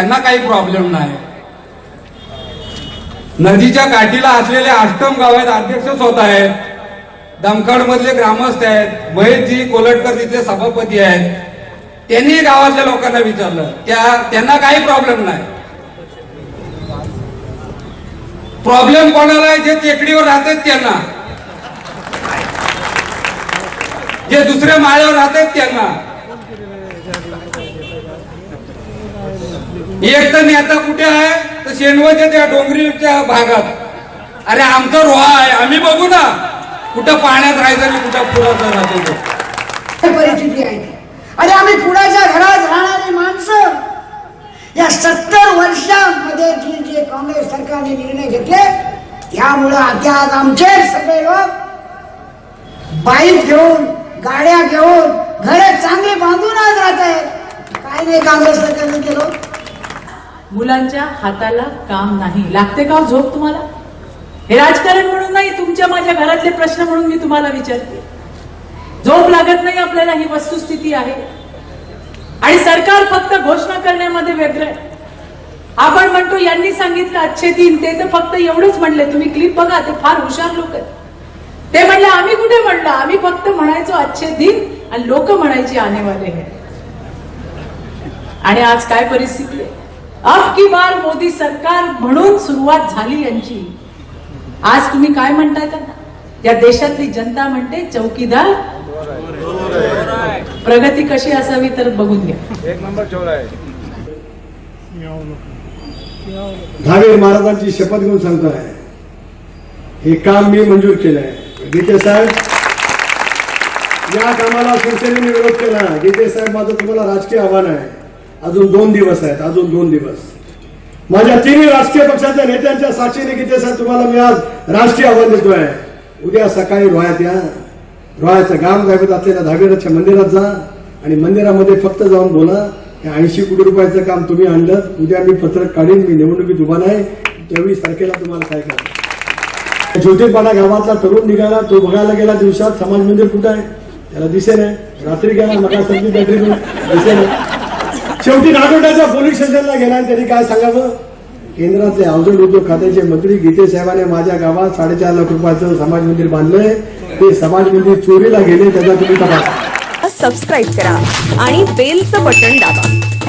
त्यांना काही प्रॉब्लेम नाही. नदीच्या काठीला असलेले अष्टम गाव आहेत अध्यक्ष स्वतः आहेत. दमखड मधले ग्रामस्थ आहेत. महेशजी कोलटकर तिथले सभापती आहेत. त्यांनी गावातल्या लोकांना विचारलं. त्या त्यांना काही प्रॉब्लेम नाही. प्रॉब्लेम कोणाला आहे? जे टेकडीवर राहतात त्यांना. जे दुसऱ्या माळ्यावर राहतात त्यांना. एक तर नेता कुठे आहे? तर शेणवाच्या त्या डोंगरीच्या भागात. अरे आमचा रोहा आहे. आम्ही बघू ना. कुठं पाण्यात राहायचं आणि कुठं पुराचं राहतो परिस्थिती आहे अरे आम्ही पुण्याच्या घरात राहणारी माणसं. या सत्तर वर्षांमध्ये जे जे काँग्रेस सरकारने निर्णय घेतले त्यामुळं आता आज आमचे सगळे लोक बाईक घेऊन गाड्या घेऊन घरे चांगले बांधून आज राहत आहेत. काय नाही काँग्रेस सरकारने केलं. मुलांच्या हाताला काम नाही. लागते का हो झोप तुम्हाला? हे राजकारण म्हणून नाही तुमच्या माझ्या घरातले प्रश्न म्हणून मी तुम्हाला विचारते. झोप लागत नाही आपल्याला ही वस्तुस्थिती आहे. आणि सरकार फक्त घोषणा करण्यामध्ये वेगळं आहे. आपण म्हणतो यांनी सांगितलं अच्छे दिन ते तर फक्त एवढंच म्हणले. तुम्ही क्लिप बघा ते फार हुशार लोक आहेत. ते म्हणले आम्ही कुठे म्हणलं? आम्ही फक्त म्हणायचो अच्छे दिन आणि लोक म्हणायचे आने वाले आणि आज काय परिस्थिती आहे? अब की बार मोदी सरकार म्हणून सुरुवात झाली यांची. आज तुम्ही काय म्हणताय त्यांना? या देशातली जनता म्हणते चौकीदार प्रगती कशी असावी तर बघून घ्या. एक नंबर चोर महाराजांची शपथ घेऊन सांगतो आहे हे काम मी मंजूर केलंय. गीते साहेब या कामाला शिवसेनेने विरोध केला. गीते साहेब माझं तुम्हाला राजकीय आव्हान आहे. अजून दोन दिवस आहेत अजून दोन दिवस. माझ्या तिन्ही राजकीय पक्षाच्या नेत्यांच्या साक्षीने गीते साहेब तुम्हाला मी आज राष्ट्रीय आव्हान देतोय. उद्या सकाळी रोह्यात या. रोह्याचं गाव गावीत असलेल्या दहावीराच्या मंदिरात जा आणि मंदिरामध्ये फक्त जाऊन बोला. ऐंशी कोटी रुपयाचं काम तुम्ही आणलं. उद्या मी पत्रक काढीन मी निवडणुकीत उभा नाही. तेवीस तारखेला तुम्हाला काय करा ज्योतिर्पाडा गावातला तरुण निघाला तो बघायला गेला दिवसात समाज मंदिर कुठं आहे? त्याला दिसे नाही रात्री गेला मका संगीत दिसे नाही? शेवटी नागोट्याच्या पोलीस स्टेशनला गेला आणि त्यांनी काय सांगावं? केंद्राचे अवजड उद्योग खात्याचे मंत्री गीते साहेबांनी माझ्या गावात साडेचार लाख रुपयाचं समाज मंदिर बांधलंय. ते समाज मंदिर चोरीला गेले त्याचा तुम्ही तपास. सबस्क्राईब करा आणि बेलचं बटन दाबा.